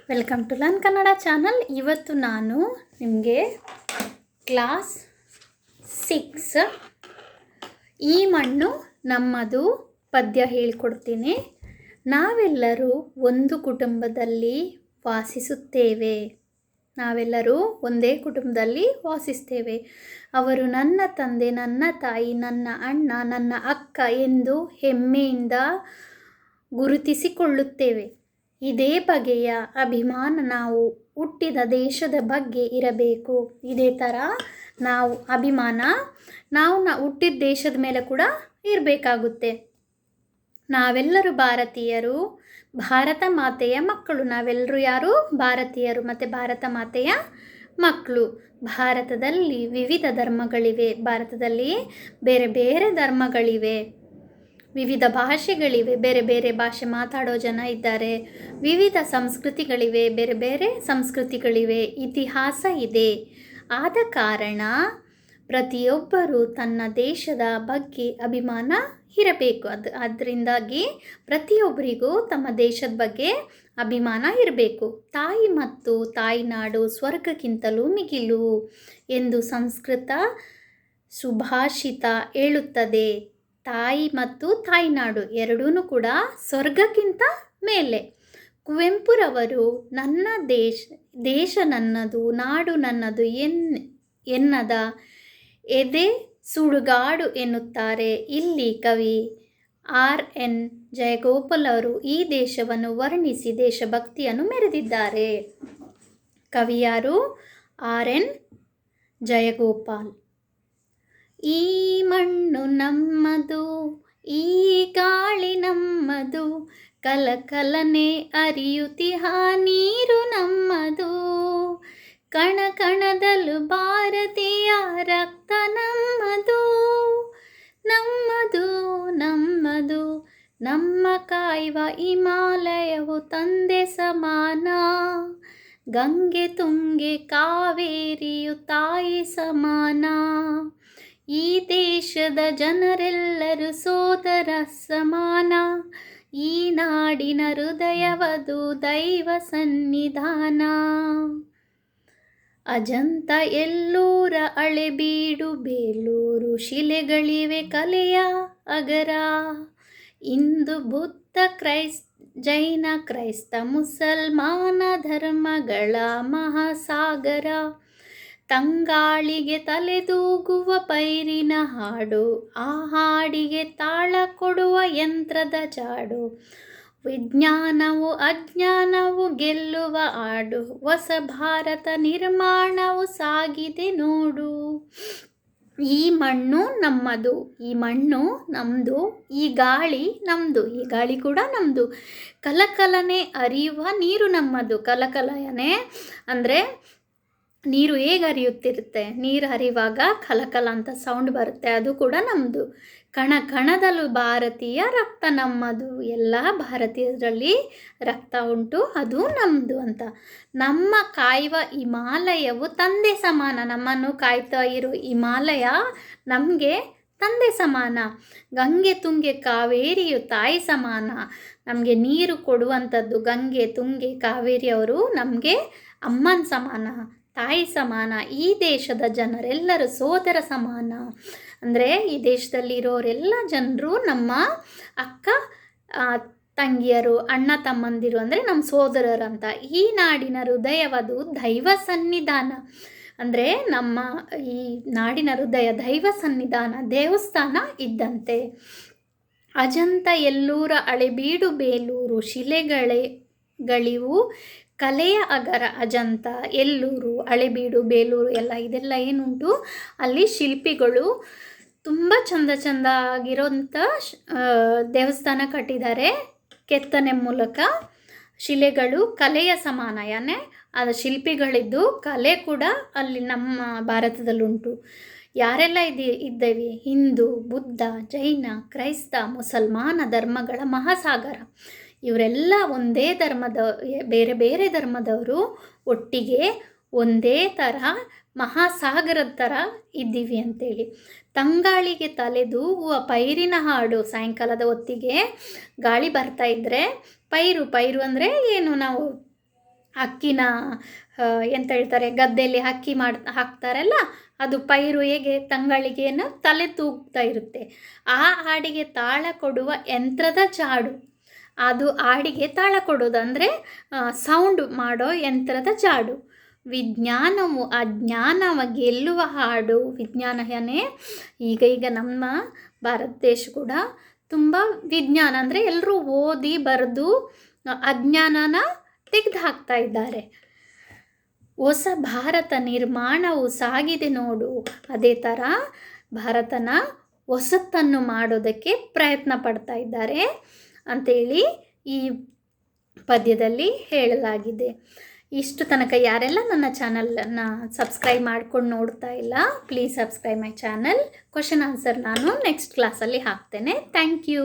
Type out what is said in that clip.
Welcome to ಲನ್ Kannada channel ಇವತ್ತು ನಾನು ನಿಮಗೆ ಕ್ಲಾಸ್ ಸಿಕ್ಸ್ ಈ ಮಣ್ಣು ನಮ್ಮದು ಪದ್ಯ ಹೇಳಿಕೊಡ್ತೀನಿ. ನಾವೆಲ್ಲರೂ ಒಂದು ಕುಟುಂಬದಲ್ಲಿ ವಾಸಿಸುತ್ತೇವೆ. ನಾವೆಲ್ಲರೂ ಒಂದೇ ಕುಟುಂಬದಲ್ಲಿ ವಾಸಿಸ್ತೇವೆ. ಅವರು ನನ್ನ ತಂದೆ, ನನ್ನ ತಾಯಿ, ನನ್ನ ಅಣ್ಣ, ನನ್ನ ಅಕ್ಕ ಎಂದು ಹೆಮ್ಮೆಯಿಂದ ಗುರುತಿಸಿಕೊಳ್ಳುತ್ತೇವೆ. ಇದೇ ಬಗೆಯ ಅಭಿಮಾನ ನಾವು ಹುಟ್ಟಿದ ದೇಶದ ಬಗ್ಗೆ ಇರಬೇಕು. ಇದೇ ಥರ ನಾವು ಅಭಿಮಾನ, ನಾವು ನಾ ಹುಟ್ಟಿದ ದೇಶದ ಮೇಲೆ ಕೂಡ ಇರಬೇಕಾಗುತ್ತೆ. ನಾವೆಲ್ಲರೂ ಭಾರತೀಯರು, ಭಾರತ ಮಾತೆಯ ಮಕ್ಕಳು. ನಾವೆಲ್ಲರೂ ಯಾರು? ಭಾರತೀಯರು ಮತ್ತು ಭಾರತ ಮಾತೆಯ ಮಕ್ಕಳು. ಭಾರತದಲ್ಲಿ ವಿವಿಧ ಧರ್ಮಗಳಿವೆ. ಭಾರತದಲ್ಲಿ ಬೇರೆ ಬೇರೆ ಧರ್ಮಗಳಿವೆ. ವಿವಿಧ ಭಾಷೆಗಳಿವೆ, ಬೇರೆ ಬೇರೆ ಭಾಷೆ ಮಾತಾಡೋ ಜನ ಇದ್ದಾರೆ. ವಿವಿಧ ಸಂಸ್ಕೃತಿಗಳಿವೆ, ಬೇರೆ ಬೇರೆ ಸಂಸ್ಕೃತಿಗಳಿವೆ. ಇತಿಹಾಸ ಇದೆ. ಆದ ಕಾರಣ ಪ್ರತಿಯೊಬ್ಬರೂ ತನ್ನ ದೇಶದ ಬಗ್ಗೆ ಅಭಿಮಾನ ಇರಬೇಕು. ಅದು ಅದರಿಂದಾಗಿ ಪ್ರತಿಯೊಬ್ಬರಿಗೂ ತಮ್ಮ ದೇಶದ ಬಗ್ಗೆ ಅಭಿಮಾನ ಇರಬೇಕು. ತಾಯಿ ಮತ್ತು ತಾಯಿನಾಡು ಸ್ವರ್ಗಕ್ಕಿಂತಲೂ ಮಿಗಿಲು ಎಂದು ಸಂಸ್ಕೃತ ಸುಭಾಷಿತ ಹೇಳುತ್ತದೆ. ತಾಯಿ ಮತ್ತು ತಾಯ್ನಾಡು ಎರಡೂ ಕೂಡ ಸ್ವರ್ಗಕ್ಕಿಂತ ಮೇಲೆ. ಕುವೆಂಪುರವರು, ನನ್ನ ದೇಶ ದೇಶ ನನ್ನದು, ನಾಡು ನನ್ನದು ಎನ್, ಎನ್ನದ, ಎದೆ ಸುಡುಗಾಡು ಎನ್ನುತ್ತಾರೆ. ಇಲ್ಲಿ ಕವಿ ಆರ್. ಎನ್. ಜಯಗೋಪಾಲ್ ಅವರು ಈ ದೇಶವನ್ನು ವರ್ಣಿಸಿ ದೇಶಭಕ್ತಿಯನ್ನು ಮೆರೆದಿದ್ದಾರೆ. ಕವಿಯಾರು ಆರ್. ಎನ್. ಜಯಗೋಪಾಲ್. ಈ ಮಣ್ಣು ನಮ್ಮದು, ಈ ಗಾಳಿ ನಮ್ಮದು, ಕಲಕಲನೆ ಅರಿಯುತಿಹ ನೀರು ನಮ್ಮದು. ಕಣ ಕಣದಲ್ಲೂ ಭಾರತೀಯ ರಕ್ತ ನಮ್ಮದು. ನಮ್ಮದು ನಮ್ಮದು, ನಮ್ಮ ಕಾಯುವ ಹಿಮಾಲಯವು ತಂದೆ ಸಮಾನ. ಗಂಗೆ ತುಂಗೆ ಕಾವೇರಿಯು ತಾಯಿ ಸಮಾನ. ಈ ದೇಶದ ಜನರೆಲ್ಲರೂ ಸೋದರ ಸಮಾನ. ಈ ನಾಡಿನ ಹೃದಯವದು ದೈವ ಸನ್ನಿಧಾನ. ಅಜಂತ ಎಲ್ಲೂರ ಅಳೆಬೀಡು ಬೇಲೂರು ಶಿಲೆಗಳಿವೆ ಕಲೆಯ ಅಗರ. ಇಂದು ಬುದ್ಧ ಕ್ರೈಸ್, ಜೈನ ಕ್ರೈಸ್ತ ಮುಸಲ್ಮಾನ ಧರ್ಮಗಳ ಮಹಾಸಾಗರ. ತಂಗಾಳಿಗೆ ತಲೆದೂಗುವ ಪೈರಿನ ಹಾಡು, ಆ ಹಾಡಿಗೆ ತಾಳ ಕೊಡುವ ಯಂತ್ರದ ಜಾಡು. ವಿಜ್ಞಾನವು ಅಜ್ಞಾನವು ಗೆಲ್ಲುವ ಆಡು, ಹೊಸ ಭಾರತ ನಿರ್ಮಾಣವು ಸಾಗಿದೆ ನೋಡು. ಈ ಮಣ್ಣು ನಮ್ಮದು, ಈ ಮಣ್ಣು ನಮ್ಮದು ಈ ಗಾಳಿ ನಮ್ಮದು ಈ ಗಾಳಿ ಕೂಡ ನಮ್ಮದು ಕಲಕಲನೆ ಹರಿಯುವ ನೀರು ನಮ್ಮದು ಕಲಕಲಯನೆ ಅಂದರೆ ನೀರು ಹೇಗೆ ಹರಿಯುತ್ತಿರುತ್ತೆ? ನೀರು ಹರಿಯುವಾಗ ಕಲಕಲ ಅಂತ ಸೌಂಡ್ ಬರುತ್ತೆ. ಅದು ಕೂಡ ನಮ್ಮದು ಕಣ, ಕಣದಲ್ಲೂ ಭಾರತೀಯ ರಕ್ತ ನಮ್ಮದು. ಎಲ್ಲ ಭಾರತೀಯರಲ್ಲಿ ರಕ್ತ ಉಂಟು, ಅದು ನಮ್ಮದು ಅಂತ. ನಮ್ಮ ಕಾಯುವ ಹಿಮಾಲಯವು ತಂದೆ ಸಮಾನ. ನಮ್ಮನ್ನು ಕಾಯ್ತಾ ಇರೋ ಹಿಮಾಲಯ ನಮಗೆ ತಂದೆ ಸಮಾನ. ಗಂಗೆ, ತುಂಗೆ, ಕಾವೇರಿಯು ತಾಯಿ ಸಮಾನ. ನಮಗೆ ನೀರು ಕೊಡುವಂಥದ್ದು ಗಂಗೆ, ತುಂಗೆ ಕಾವೇರಿಯವರು ನಮಗೆ ಅಮ್ಮನ ಸಮಾನ. ತಾಯಿ ಸಮಾನ, ಈ ದೇಶದ ಜನರೆಲ್ಲರೂ ಸೋದರ ಸಮಾನ. ಅಂದರೆ ಈ ದೇಶದಲ್ಲಿ ಇರೋರೆಲ್ಲ ಜನರು ನಮ್ಮ ಅಕ್ಕ ತಂಗಿಯರು, ಅಣ್ಣ ತಮ್ಮಂದಿರು ಅಂದರೆ ನಮ್ಮ ಸೋದರರಂತ. ಈ ನಾಡಿನ ಹೃದಯವದು ದೈವ ಸನ್ನಿಧಾನ. ಅಂದರೆ ನಮ್ಮ ಈ ನಾಡಿನ ಹೃದಯ ದೈವ ಸನ್ನಿಧಾನ, ದೇವಸ್ಥಾನ ಇದ್ದಂತೆ. ಅಜಂತ ಎಲ್ಲೂರ ಅಳೆಬೀಡು ಬೇಲೂರು, ಶಿಲೆಗಳೇ ಗಳಿವು ಕಲೆಯ ಅಗರ, ಅಜಂತ, ಎಲ್ಲೂರು ಹಳೆಬೀಡು ಬೇಲೂರು ಎಲ್ಲ ಇದೆಲ್ಲ ಏನುಂಟು? ಅಲ್ಲಿ ಶಿಲ್ಪಿಗಳು ತುಂಬ ಚಂದ ಚಂದ ಆಗಿರೋಂಥ ದೇವಸ್ಥಾನ ಕಟ್ಟಿದ್ದಾರೆ. ಕೆತ್ತನೆ ಮೂಲಕ ಶಿಲೆಗಳು ಕಲೆಯ ಸಮಾನ ಯಾನೆ ಅದು ಶಿಲ್ಪಿಗಳಿದ್ದು ಕಲೆ ಕೂಡ ಅಲ್ಲಿ ನಮ್ಮ ಭಾರತದಲ್ಲುಂಟು. ಯಾರೆಲ್ಲ ಇದೆ ಇದ್ದೇವೆ? ಹಿಂದೂ, ಬುದ್ಧ, ಜೈನ, ಕ್ರೈಸ್ತ, ಮುಸಲ್ಮಾನ, ಧರ್ಮಗಳ ಮಹಾಸಾಗರ. ಇವರೆಲ್ಲ ಒಂದೇ ಧರ್ಮದ, ಬೇರೆ ಬೇರೆ ಧರ್ಮದವರು ಒಟ್ಟಿಗೆ ಒಂದೇ ಥರ ಮಹಾಸಾಗರದ ಥರ ಇದ್ದೀವಿ ಅಂತೇಳಿ. ತಂಗಾಳಿಗೆ ತಲೆದೂಗುವ ಪೈರಿನ ಹಾಡು ಸಾಯಂಕಾಲದ ಹೊತ್ತಿಗೆ ಗಾಳಿ ಬರ್ತಾ ಇದ್ದರೆ ಪೈರು ಪೈರು ಅಂದರೆ ಏನು ನಾವು ಅಕ್ಕಿನ ಎಂತ ಹೇಳ್ತಾರೆ, ಗದ್ದೆಯಲ್ಲಿ ಅಕ್ಕಿ ಮಾಡ್, ಹಾಕ್ತಾರಲ್ಲ, ಅದು ಪೈರು ಹೇಗೆ ತಂಗಾಳಿಗೆಯನ್ನು ತಲೆ ತೂಗ್ತಾ ಇರುತ್ತೆ. ಆ ಹಾಡಿಗೆ ತಾಳ ಕೊಡುವ ಯಂತ್ರದ ಜಾಡು. ಅದು ಹಾಡಿಗೆ ತಾಳ ಕೊಡೋದು ಅಂದರೆ ಸೌಂಡ್ ಮಾಡೋ ಯಂತ್ರದ ಜಾಡು. ವಿಜ್ಞಾನವು ಅಜ್ಞಾನವ ಗೆಲ್ಲುವ ಹಾಡು. ವಿಜ್ಞಾನನೇ ಈಗ ಈಗ ನಮ್ಮ ಭಾರತ ದೇಶ ಕೂಡ ತುಂಬ ವಿಜ್ಞಾನ ಅಂದರೆ ಎಲ್ಲರೂ ಓದಿ ಬರೆದು, ಅಜ್ಞಾನನ ತೆಗೆದು ಹಾಕ್ತಾ ಇದ್ದಾರೆ. ಹೊಸ ಭಾರತ ನಿರ್ಮಾಣವು ಸಾಗಿದೆ ನೋಡು. ಅದೇ ಥರ ಭಾರತನ ಹೊಸತನ್ನು ಮಾಡೋದಕ್ಕೆ ಪ್ರಯತ್ನ ಪಡ್ತಾ ಇದ್ದಾರೆ. ಅಂತೇಳಿ ಈ ಪದ್ಯದಲ್ಲಿ ಹೇಳಲಾಗಿದೆ. ಇಷ್ಟು ತನಕ ಯಾರೆಲ್ಲ ನನ್ನ ಚಾನಲನ್ನ ಸಬ್ಸ್ಕ್ರೈಬ್ ಮಾಡ್ಕೊಂಡು ನೋಡ್ತಾ ಇಲ್ಲ please subscribe my channel question answer ನಾನು ನೆಕ್ಸ್ಟ್ ಕ್ಲಾಸಲ್ಲಿ ಹಾಕ್ತೇನೆ. Thank you